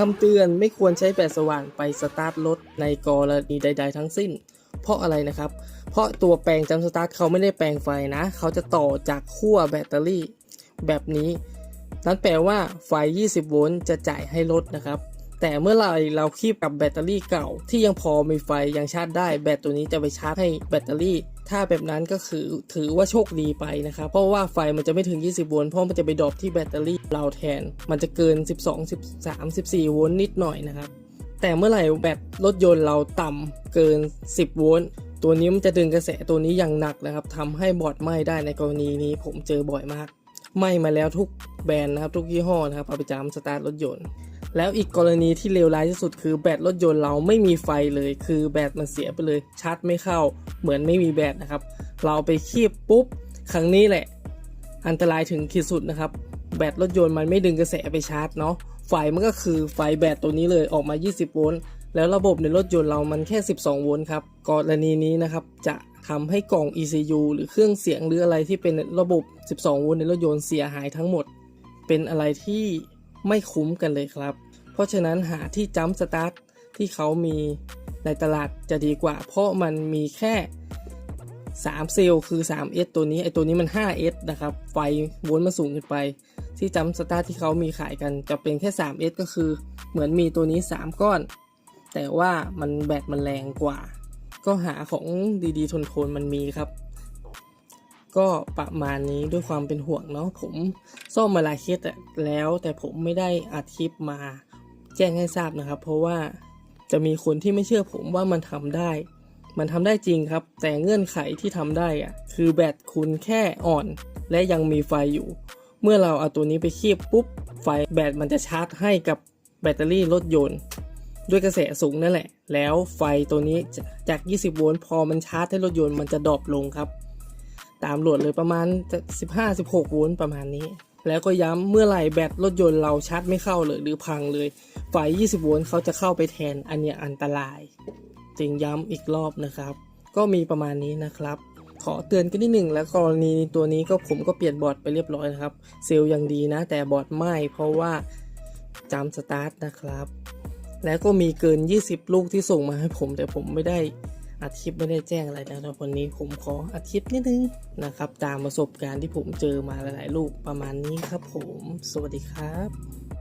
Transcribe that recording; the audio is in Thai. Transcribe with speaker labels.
Speaker 1: คำเตือนไม่ควรใช้แบตสว่านไปสตาร์ทรถในกรณีใด ๆ ทั้งสิ้น เพราะอะไรนะครับ เพราะตัวแปลงจัมป์สตาร์ทเขาไม่ได้แปลงไฟนะ เขาจะต่อจากขั้วแบตเตอรี่ แบบนี้ นั่นแปลว่าไฟ 20 โวลต์จะจ่ายให้รถนะครับ แต่เมื่อไรเราคีบกับแบตเตอรี่เก่า ที่ยังพอมีไฟยังชาร์จได้แบตตัวนี้จะไปชาร์จให้แบตเตอรี่ ถ้าแบบนั้นก็คือถือว่าโชคดีไปนะครับ เพราะว่าไฟมันจะไม่ถึง 20 โวลต์เพราะมันจะไปดรอปที่แบตเตอรี่เราแทน มันจะเกิน 12 13 14 โวลต์นิดหน่อยนะครับ แต่เมื่อไหร่แบตรถยนต์เราต่ำเกิน 10 โวลต์ตัวนี้มันจะดึงกระแสตัวนี้อย่างหนักนะครับทำให้บอร์ดไหม้ได้ในกรณีนี้ผมเจอบ่อยมากไหม้มาแล้วทุกแบรนด์นะครับทุกยี่ห้อนะครับเอาไปจำสตาร์ทรถยนต์ แล้วอีกกรณีที่เลวร้ายที่สุดคือแบตรถยนต์เราไม่มีไฟเลย คือแบตมันเสียไปเลยชาร์จไม่เข้า เหมือนไม่มีแบตนะครับ เราไปคีบปุ๊บครั้งนี้แหละ อันตรายถึงขีดสุดนะครับ แบตรถยนต์มันไม่ดึงกระแสไปชาร์จเนาะไฟมันก็คือไฟแบตตัวนี้เลยออกมา 20 โวลต์แล้วระบบในรถยนต์เรามันแค่ 12 โวลต์ครับกรณีนี้นะครับจะทำให้กล่อง ECU หรือเครื่องเสียงหรืออะไรที่เป็นระบบ 12 โวลต์ในรถยนต์เสียหายทั้งหมด เป็นอะไรที่ไม่คุ้มกันเลยครับ เพราะฉะนั้นหาที่จัมป์สตาร์ทที่เขามี ในตลาดจะดีกว่า เพราะมันมีแค่3เซลล์คือ 3S ตัวนี้ไอตัวนี้มัน 5S นะครับ ไฟโวลต์มันสูงขึ้นไป ที่จัมสตาร์ที่เขามีขายกันจะเป็นแค่ 3S ก็คือเหมือนมีตัวนี้ 3 ก้อน แต่ว่ามันแบตมันแรงกว่า ก็หาของดีๆ ทนทนๆมันมีครับ ก็ประมาณนี้ด้วยความเป็นห่วงเนาะผมซ่อมมาหลายเคสอะแล้วแต่ผมไม่ได้อัดคลิปมาแจ้งให้ทราบนะครับ เพราะว่า จะมีคนที่ไม่เชื่อผมว่ามันทำได้ มันทำได้จริงครับ แต่เงื่อนไขที่ทำได้อะคือแบตคุณแค่อ่อน และยังมีไฟอยู่ เมื่อเราเอาตัวนี้ไปคีบปุ๊บ ไฟแบตมันจะชาร์จให้กับแบตเตอรี่รถยนต์ ด้วยกระแสสูงนั่นแหละ แล้วไฟตัวนี้จาก 20 โวลต์พอมันชาร์จให้รถยนต์มันจะดรอปลงครับ ตามโหลดเลยประมาณ 15-16 โวลต์ประมาณนี้แล้วก็ย้ำเมื่อไหร่แบตรถยนต์เราชาร์จไม่เข้าเลยหรือพังเลย ไฟ 20 โวลต์เขาจะเข้าไปแทนอันเนี้ยอันตราย จึงย้ำอีกรอบนะครับ ก็มีประมาณนี้นะครับ ขอเตือนกันนิดหนึ่งแล้วกรณีตัวนี้ก็ผมก็เปลี่ยนบอร์ดไปเรียบร้อยนะครับ เซลล์ยังดีนะ แต่บอร์ดไหม้เพราะว่าจำสตาร์ทนะครับ แล้วก็มีเกิน 20 ลูกที่ส่งมาให้ผม แต่ผมไม่ได้อัดคลิปไม่ได้แจ้งอะไรนะครับวันนี้ผมขออัดคลิปนิดนึงนะครับ ตามประสบการณ์ที่ผมเจอมาหลายๆ ลูกประมาณนี้ครับผม สวัสดีครับ